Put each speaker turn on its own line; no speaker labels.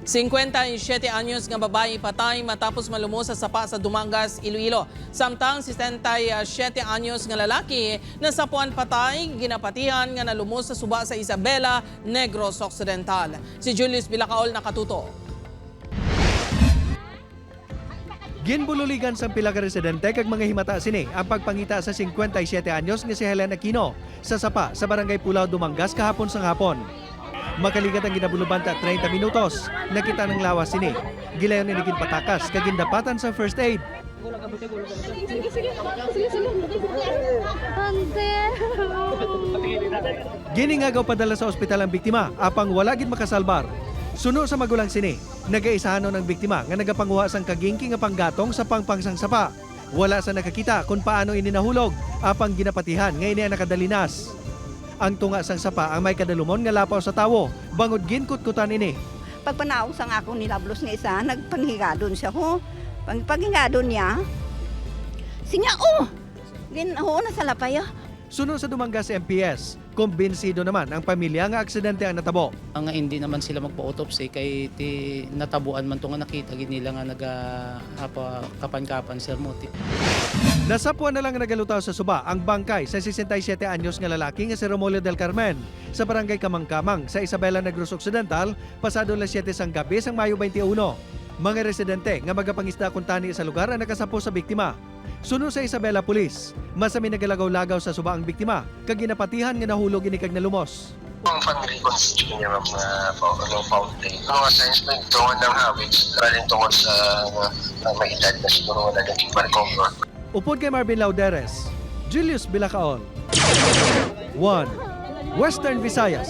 57 anyos nga babae patay matapos malumos sa sapa sa Dumangas, Iloilo. Samtang 67 anyos nga lalaki na sapuan patay ginapatihan nga nalumos sa suba sa Isabela, Negros Occidental. Si Julius Bilacaol nakatuto.
Ginbululigan sa pila ka residente kag mga himata sini ang pagpangita sa 57 anyos nga si Helen Aquino sa sapa sa barangay Pulao Dumangas kahapon sa hapon. Makaligat ang ginabuluban ta 30 minutos. Nakita ng lawas sini. Gilayon ni naging patakas kag gindapatan sa first aid. Giningagaw padala sa ospital ang biktima apang wala gid makasalbar. Suno sa magulang sini, nagaisahanon ang biktima nga nagapanguha sang kagingki nga panggatong sa pangpangsang sapa. Wala sa nakakita kung paano ini nahulog apang ginapatihan nga ini nakadalinas. Ang tunga sang sapa ang may kadalumon nga lapaw sa tawo, bangod ginkut-kutan ini.
Pagpanaog sa nga akong nilablos nga isa, nagpanhigadon siya ho. Pag paghingadon niya, sinya, oh! Gin, ho, nasa lapay, ah.
Suno sa Dumangas MPS, kumbinsido naman ang pamilya nga aksidente ang natabo.
Ang nga hindi naman sila magpa-autopsy kay ti natabuan man to nga nakita gid nila nga naga apa kapan-kapan sir mo.
Nasapuan na lang nagalutaw sa suba ang bangkay sa 67 anyos nga lalaki nga si Romulo del Carmen sa barangay Kamangkamang sa Isabela Negros Occidental pasado las 7 sang gabi sang Mayo 21. Mga residente nga magapangisda kung tani sa lugar ang nakasapo sa biktima. Suno sa Isabela Police, masami nagalagaw-lagaw sa suba ang biktima kag ginapatihan nga nahulog ini kag nalumos.
Yung family constitution niya ng mga low fountain. Yung mga signs na tungkol ng habits, rin tungkol sa uh, may edad na siguro wala naging recover.
Upod kay Marvin Lauderes, Julius Bilacaon. 1. Western Visayas.